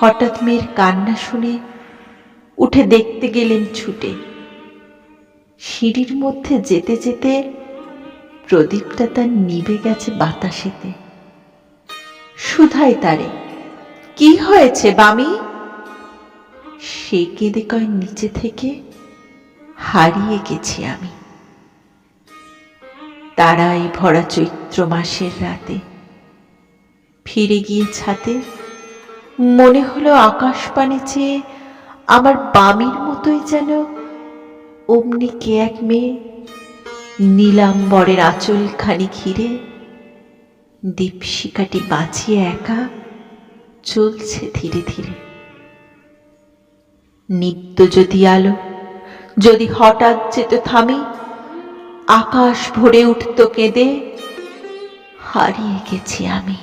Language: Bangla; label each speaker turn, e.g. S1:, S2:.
S1: হঠাৎ মেয়ের কান্না শুনে উঠে দেখতে গেলেন ছুটে। সিঁড়ির মধ্যে যেতে যেতে প্রদীপটা তার নিভে গেছে বাতাসেতে। সুধাই তারে, কি হয়েছে বামি? সে কেঁদে কয়, নিচে থেকে হারিয়ে গেছি আমি। তারাই ভরা চৈত্র মাসের রাতে ফিরে গিয়ে ছাতে মনে হলো আকাশ পানে চেয়ে আমার বামির মতোই যেন অমনি কে এক মেয়ে নীলাম্বরের আঁচলখানি ঘিরে দীপশিকাটি বাঁচিয়ে একা চলছে ধীরে ধীরে। নিত্য যদি আলো, যদি হঠাৎ যেত থামি, আকাশ ভরে উঠত কেঁদে, হারিয়ে গেছি আমি।